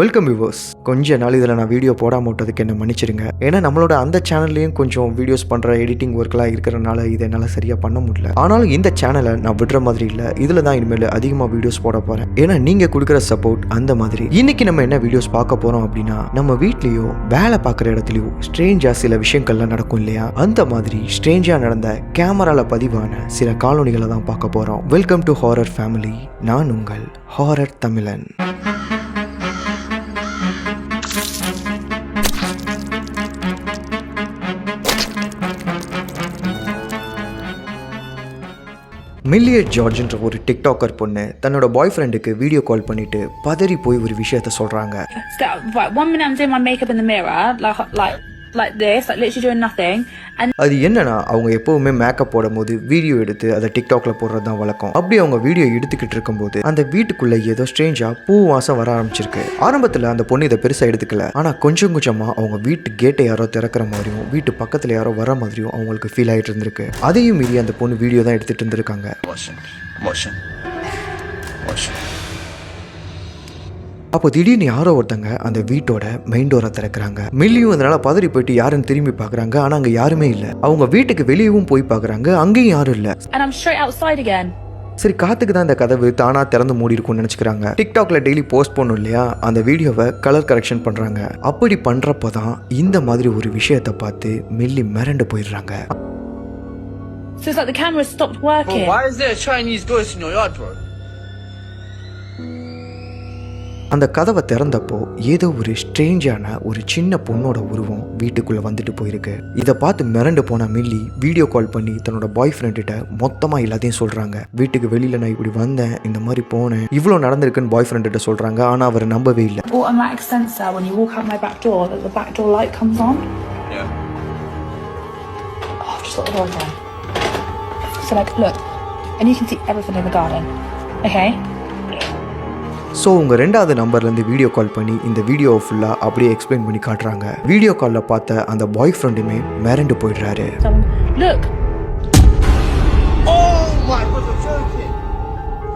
Welcome viewers கொஞ்ச நாள் இதில் நான் வீடியோ போடாம விட்டதுக்கு என்ன மன்னிச்சிருங்க ஏன்னா நம்மளோட அந்த சேனல்லையும் கொஞ்சம் வீடியோஸ் பண்ணுற எடிட்டிங் ஒர்க்லாம் இருக்கிறனால இதை என்னால் சரியாக பண்ண முடியல. ஆனாலும் இந்த சேனலை நான் விடுற மாதிரி இல்லை. இதில் தான் இனிமேல் அதிகமாக வீடியோஸ் போட போகிறேன் ஏன்னா நீங்கள் கொடுக்குற சப்போர்ட் அந்த மாதிரி. இன்னைக்கு நம்ம என்ன வீடியோஸ் பார்க்க போகிறோம் அப்படின்னா நம்ம வீட்லேயோ வேலை பார்க்குற இடத்துலையோ ஸ்ட்ரேஞ்சாக சில விஷயங்கள்லாம் நடக்கும் இல்லையா? அந்த மாதிரி ஸ்ட்ரேஞ்சாக நடந்த கேமராவில் பதிவான சில காலோனிகளை தான் பார்க்க போகிறோம் வெல்கம் டு ஹாரர் ஃபேமிலி நான் உங்கள் ஹாரர் தமிழன். மில்லியட் ஜார்ஜ்ன்ற ஒரு டிக்டாக்கர் பொண்ணு தன்னோட பாய் ஃப்ரெண்டுக்கு வீடியோ கால் பண்ணிட்டு பதறி போய் ஒரு விஷயத்த சொல்றாங்க. அது என்னன்னா அவங்க எப்பவுமே மேக்கப் போடும்போது வீடியோ எடுத்து அதை டிக்டாக்ல போடுறது தான் வழக்கம். அப்படி அவங்க வீடியோ எடுத்துக்கிட்டு இருக்கும்போது அந்த வீட்டுக்குள்ள ஏதோ ஸ்ட்ரேஞ்சா பூ வாசம் வர ஆரம்பிச்சிருக்கு. ஆரம்பத்துல அந்த பொண்ணு இதை பெருசா எடுத்துக்கல. ஆனா கொஞ்சம் கொஞ்சமா அவங்க வீட்டு கேட்டை யாரோ திறக்கிற மாதிரியும் வீட்டு பக்கத்துல யாரோ வர மாதிரியும் அவங்களுக்கு ஃபீல் ஆயிட்டு இருந்திருக்கு. அதையும் மீறி அந்த பொண்ணு வீடியோ தான் எடுத்துட்டு இருந்திருக்காங்க. அப்போ திடீர்னு யாரோ ஒருத்தங்க அந்த வீட்டோட மெயின் டோரை திறக்கிறாங்க. மில்லியும் அதனால பதறி போயிட்டு யாருன்னு திரும்பி பார்க்கறாங்க. ஆனா அங்க யாருமே இல்ல. அவங்க வீட்டுக்கு வெளியவும் போய் பார்க்கறாங்க. அங்கேயும் யாரும் இல்ல. சரி காத்துக்கு தான் இந்த கதவு தானா திறந்து மூடி இருக்கும்னு நினைச்சுக்கிறாங்க. டிக்டாக்ல டெய்லி போஸ்ட் பண்ணும் இல்லையா? அந்த வீடியோவை கலர் கரெக்ஷன் பண்றாங்க. அப்படி பண்றப்போ தான் இந்த மாதிரி ஒரு விஷயத்தை பார்த்து மில்லி மிரண்டு போயிடுறாங்க. So it's like the camera stopped working. Why is there a Chinese ghost in your yard, bro? அந்த கதவை திறந்தப்போ ஏதோ ஒரு ஸ்ட்ரேஞ்சான ஒரு சின்ன பொண்ணோட உருவம் வீட்டுக்குள்ள வந்துட்டு போயிருக்கு இதை பார்த்து மிரண்டு போன மில்லி வீடியோ கால் பண்ணி தன்னோட பாய் ஃப்ரெண்டுகிட்ட மொத்தமா எல்லாத்தையும் சொல்றாங்க வீட்டுக்கு வெளியில நான் இப்படி வந்தேன் இந்த மாதிரி போனேன் இவ்வளோ நடந்திருக்குன்னு பாய் ஃப்ரெண்டுகிட்ட சொல்றாங்க ஆனா அவர் நம்பவே இல்லை Automatic sensor when you walk out my back door that the back door light comes on. Yeah. Oh, I've just got the door open. So like, look, and you can see everything in the garden. Okay. So உங்கள் ரெண்டாவது நம்பர்லேருந்து video call பண்ணி இந்த வீடியோவை ஃபுல்லாக அப்படியே explain பண்ணி காட்டுறாங்க வீடியோ காலில் பார்த்த அந்த பாய் ஃப்ரெண்டுமே மிரண்டு போயிடுறாரு Oh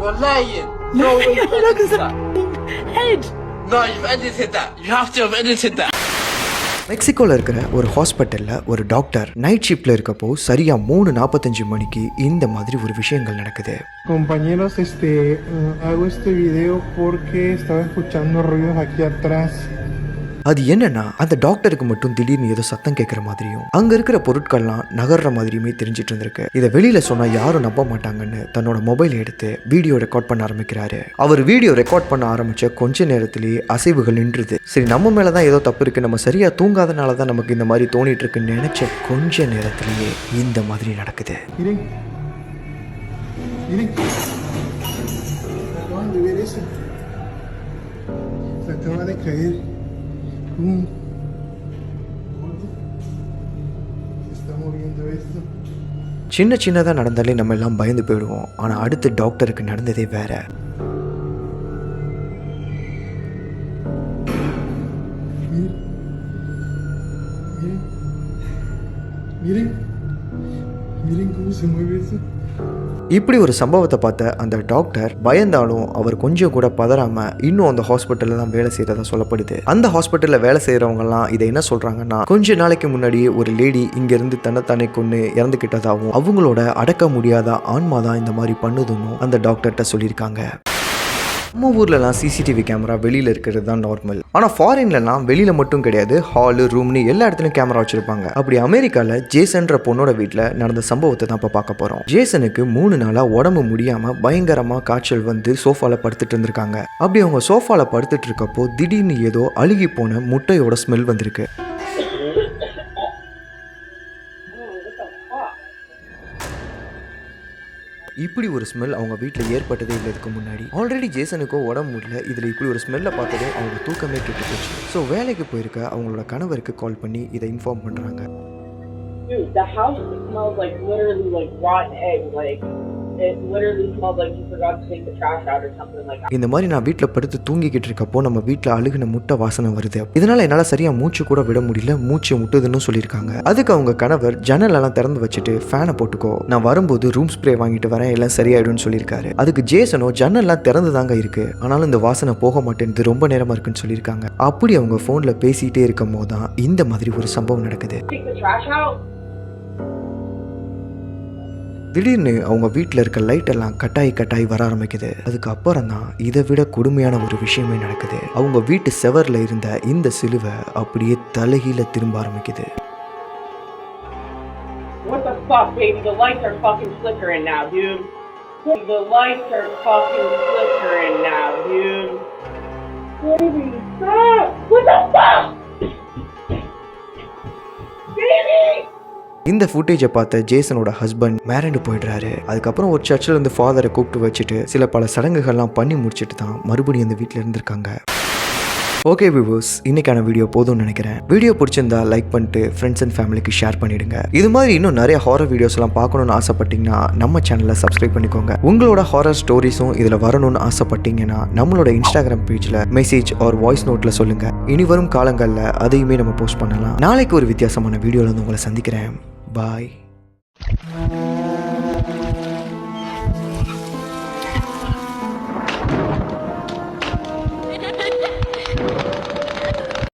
you're lying! No way, you've look, edited it's that! a head. No, you've edited that! You have to have edited that! மெக்சிகோவில் இருக்கிற ஒரு ஹாஸ்பிட்டலில் ஒரு டாக்டர் நைட் ஷிஃப்டில் இருக்கப்போ சரியாக மூணு நாற்பத்தஞ்சு மணிக்கு இந்த மாதிரி ஒரு விஷயங்கள் நடக்குது Compañeros, este, eh, hago este video porque estaba escuchando ruidos aquí atrás. அது என்னன்னா அந்த டாக்டருக்கு மட்டும் திடீர்னு ஏதோ சத்தம் கேட்குற மாதிரியும் அங்க இருக்கிற பொருட்கள்லாம் நகர்ற மாதிரியுமே தெரிஞ்சிட்டு இருந்திருக்கு. இதை வெளியில சொன்னா யாரும் நம்ப மாட்டாங்கன்னு தன்னோட மொபைல் எடுத்து வீடியோ ரெக்கார்ட் பண்ண ஆரம்பிக்கிறாரு. அவர் வீடியோ ரெக்கார்ட் பண்ண ஆரம்பிச்ச கொஞ்ச நேரத்திலேயே அசைவுகள் நின்றுது. சரி நம்ம மேலதான் ஏதோ தப்பு இருக்கு. நம்ம சரியா தூங்காதனால தான் நமக்கு இந்த மாதிரி தோணிட்டு இருக்குன்னு நினைச்ச கொஞ்ச நேரத்திலேயே இந்த மாதிரி நடக்குது. Miren. Acaban de caer. Mm. Se está moviendo esto. சின்ன சின்னதாக நடந்தாலே நம்ம எல்லாம் பயந்து போயிடுவோம் ஆனால் அடுத்து டாக்டருக்கு நடந்ததே வேற Miren. Miren. Miren. Miren cómo se mueve eso. இப்படி ஒரு சம்பவத்தை பார்த்த அந்த டாக்டர் பயந்தாலும் அவர் கொஞ்சம் கூட பதறாம இன்னும் அந்த ஹாஸ்பிட்டலில் தான் வேலை செய்கிறதா சொல்லப்படுது. அந்த ஹாஸ்பிட்டலில் வேலை செய்கிறவங்கலாம் இதை என்ன சொல்கிறாங்கன்னா கொஞ்ச நாளைக்கு முன்னாடி ஒரு லேடி இங்கேருந்து தன்னைத்தானே கொண்டு இறந்துக்கிட்டதாகவும் அவங்களோட அடக்க முடியாத ஆன்மா தான் இந்த மாதிரி பண்ணுதுன்னு அந்த டாக்டர்கிட்ட சொல்லியிருக்காங்க. நம்ம ஊர்லலாம் சிசிடிவி கேமரா வெளியில் இருக்கிறது தான் நார்மல் ஆனால் ஃபாரின்லலாம் வெளியில் மட்டும் கிடையாது. ஹாலு ரூம்னு எல்லா இடத்துலையும் கேமரா வச்சுருப்பாங்க. அப்படி அமெரிக்காவில் ஜேசன்ற பொண்ணோட வீட்டில் நடந்த சம்பவத்தை தான் இப்போ பார்க்க போகிறோம் ஜேசனுக்கு மூணு நாளாக உடம்பு முடியாமல் பயங்கரமாக காய்ச்சல் வந்து சோஃபாவில் படுத்துட்டு இருந்திருக்காங்க. அப்படி அவங்க சோஃபாவில் படுத்துட்டு இருக்கப்போ திடீர்னு ஏதோ அழுகி போன முட்டையோட ஸ்மெல் வந்திருக்கு. இப்படி ஒரு ஸ்மெல் அவங்க வீட்டில் ஏற்பட்டதே இல்லை இதுக்கு முன்னாடி. ஆல்ரெடி ஜேசனுக்கோ உடம்பு முடியல. இதில் இப்படி ஒரு ஸ்மெல்லை பார்த்ததும் அவங்க தூக்கமே கெட்டு போச்சு. ஸோ வேலைக்கு போயிருக்க அவங்களோட கணவருக்கு கால் பண்ணி இதை இன்ஃபார்ம் பண்ணுறாங்க Dude, the house smells like literally like rotten egg. Like இந்த மாதிரி நான் வீட்டில் படுத்து தூங்கிக்கிட்டு இருக்கப்போ நம்ம வீட்டில் அழுகின முட்டை வாசனை வருது. இதனால என்னால் சரியா மூச்சு கூட விட முடியல. மூச்சு முட்டுதுன்னு சொல்லியிருக்காங்க. அதுக்கு அவங்க கணவர் ஜன்னல் எல்லாம் திறந்து வச்சுட்டு ஃபேனை போட்டுக்கோ. நான் வரும்போது ரூம் ஸ்ப்ரே வாங்கிட்டு வரேன். எல்லாம் சரியாயிடும்னு சொல்லியிருக்காரு. அதுக்கு ஜேசனோ ஜன்னல்லாம் திறந்து தாங்க இருக்கு. ஆனாலும் இந்த வாசனை போக மாட்டேங்குது. ரொம்ப நேரமா இருக்குன்னு சொல்லியிருக்காங்க. அப்படி அவங்க ஃபோனில் பேசிக்கிட்டே இருக்கும் போது தான் இந்த மாதிரி ஒரு சம்பவம் நடக்குது. திடீர்னு அவங்க வீட்டில் இருக்க லைட் எல்லாம் கட்டாயி கட்டாயி வர ஆரம்பிக்குது. அதுக்கப்புறம் தான் இதை விட கொடுமையான ஒரு விஷயமே நடக்குது. அவங்க வீட்டு செவரில் இருந்த இந்த சிலுவை அப்படியே தலைகீழ திரும்ப ஆரம்பிக்குது. What the fuck, இந்த ஃபுட்டேஜை பார்த்த ஜேசனோட ஹஸ்பண்ட் மேரண்டு போயிடுறாரு. அதுக்கப்புறம் ஒரு சர்ச்சில் இருந்து ஃபாதரை கூப்பிட்டு வச்சுட்டு சில பல சடங்குகள்லாம் பண்ணி முடிச்சிட்டு தான் மறுபடியும் இந்த வீட்டில் இருந்திருக்காங்க. ஓகே வியூவர்ஸ் இன்னைக்கான வீடியோ போதும்னு நினைக்கிறேன். வீடியோ பிடிச்சிருந்தா லைக் பண்ணிட்டு ஃப்ரெண்ட்ஸ் அண்ட் ஃபேமிலிக்கு ஷேர் பண்ணிடுங்க. இது மாதிரி இன்னும் நிறைய ஹாரர் வீடியோஸ்லாம் பார்க்கணும்னு ஆசைப்பட்டீங்கன்னா நம்ம சேனலை சப்ஸ்கிரைப் பண்ணிக்கோங்க. உங்களோட ஹாரர் ஸ்டோரிஸும் இதில் வரணும்னு ஆசைப்பட்டீங்கன்னா நம்மளோட இன்ஸ்டாகிராம் பேஜில் மெசேஜ் ஆர் வாய்ஸ் நோட்டில் சொல்லுங்க. இனி வரும் காலங்களில் அதையுமே நம்ம போஸ்ட் பண்ணலாம். நாளைக்கு ஒரு வித்தியாசமான வீடியோவில் வந்து உங்களை சந்திக்கிறேன். பாய்